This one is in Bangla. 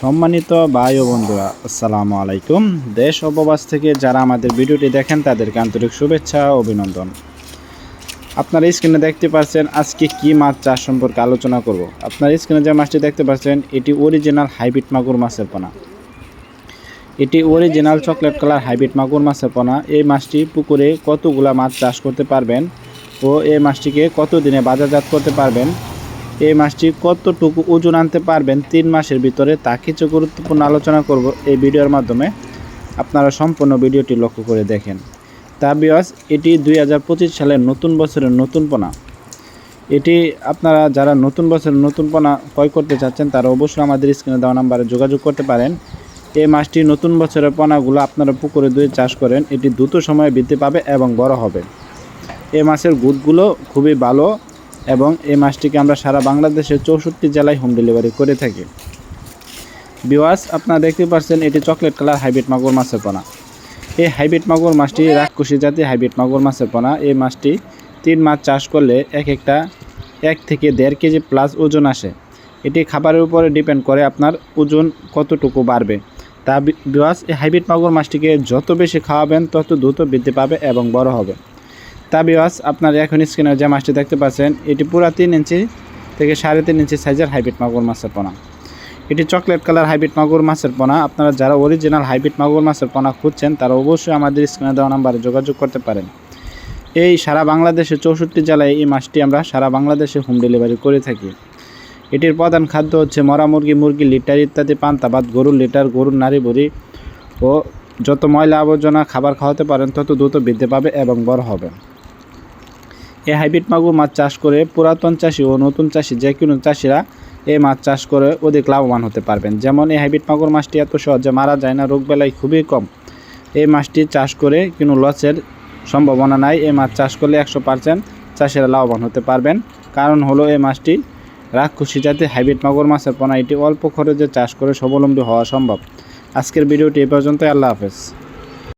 সম্মানিত ভাই ও বন্ধুরা, আসসালামু আলাইকুম। দেশ উপবাস থেকে যারা আমাদের ভিডিওটি দেখেন, তাদেরকে আন্তরিক শুভেচ্ছা অভিনন্দন। আপনারা স্ক্রিনে দেখতে পাচ্ছেন, আজকে কি মাছ চাষ সম্পর্কে আলোচনা করব। আপনার স্ক্রিনে যে মাছটি দেখতে পাচ্ছেন, এটি অরিজিনাল হাইব্রিড মাগুর মাছের পোনা। এটি অরিজিনাল চকলেট কালার হাইব্রিড মাগুর মাছের পোনা। এই মাছটি পুকুরে কতগুলা মাছ চাষ করতে পারবেন ও এই মাছটিকে কত দিনে বাজারজাত করতে পারবেন এই মাছটি কতটুকু ওজন আনতে পারবেন তিন মাসের ভিতরে তা কিছু গুরুত্বপূর্ণ আলোচনা করব এই ভিডিওর মাধ্যমে। আপনারা সম্পূর্ণ ভিডিওটি লক্ষ্য করে দেখেন। তা বিয়াস, এটি দুই হাজার পঁচিশ সালের নতুন বছরের নতুন পোনা। এটি আপনারা যারা নতুন বছরের নতুন পোনা ক্রয় করতে চাচ্ছেন, তারা অবশ্যই আমাদের স্ক্রিনে দেওয়া নাম্বারে যোগাযোগ করতে পারেন। এই মাছটি নতুন বছরের পোনাগুলো আপনারা পুকুরে দুয়ে চাষ করেন, এটি দ্রুত সময়ে বৃদ্ধি পাবে এবং বড় হবে। এই মাছের গুদগুলো খুবই ভালো এবং এই মাছটিকে আমরা সারা বাংলাদেশের চৌষট্টি জেলায় হোম ডেলিভারি করে থাকি। বিওয়াস আপনারা দেখতে পাচ্ছেন, এটি চকলেট কালার হাইব্রিড মাগুর মাছের পোনা। এই হাইব্রিড মাগুর মাছটি রাক্ষসী জাতি হাইব্রিড মাগুর মাছের পোনা। এই মাছটি তিন মাছ চাষ করলে এক একটা এক থেকে দেড় কেজি প্লাস ওজন আসে। এটি খাবারের উপরে ডিপেন্ড করে আপনার ওজন কতটুকু বাড়বে। তা বিওয়াস এই হাইব্রিড মাগুর মাছটিকে যত বেশি খাওয়াবেন, তত দ্রুত বৃদ্ধি পাবে এবং বড় হবে। তা বিওয়াস আপনার এখন স্ক্রিনে যে মাছটি দেখতে পাচ্ছেন, এটি পুরা তিন ইঞ্চি থেকে সাড়ে তিন ইঞ্চি সাইজের হাইব্রিড মাগুর মাছের পোনা। এটি চকলেট কালার হাইব্রিড মাগুর মাছের পোনা। আপনারা যারা অরিজিনাল হাইব্রিড মাগুর মাছের পোনা খুঁজছেন, তারা অবশ্যই আমাদের স্ক্রিনে দেওয়া নাম্বারে যোগাযোগ করতে পারেন। এই সারা বাংলাদেশে চৌষট্টি জেলায় এই মাছটি আমরা সারা বাংলাদেশে হোম ডেলিভারি করে থাকি। এটির প্রধান খাদ্য হচ্ছে মরা মুরগি মুরগি লিটার ইত্যাদি, পান্তা ভাত, গরুর লিটার গরুর নারী বুড়ি ও যত ময়লা আবর্জনা খাবার খাওয়াতে পারেন, তত দ্রুত বৃদ্ধি পাবে এবং বড় হবে। এই হাইব্রিড মাগুর মাছ চাষ করে পুরাতন চাষি ও নতুন চাষি, যে কোনো চাষিরা এই মাছ চাষ করে অধিক লাভবান হতে পারবেন। যেমন এই হাইব্রিড মাগুর মাছটি এত সহজে মারা যায় না রোগবেলায় খুবই কম। এই মাছটি চাষ করে কোনো লসের সম্ভাবনা নাই। এই মাছ চাষ করলে একশো পার্সেন্ট চাষিরা লাভবান হতে পারবেন। কারণ হলো এই মাছটি রাক্ষসী জাতীয় হাইব্রিড মাগুর মাছের পোনা এটি অল্প খরচে চাষ করে স্বাবলম্বী হওয়া সম্ভব। আজকের ভিডিওটি এ পর্যন্ত আল্লাহ হাফেজ।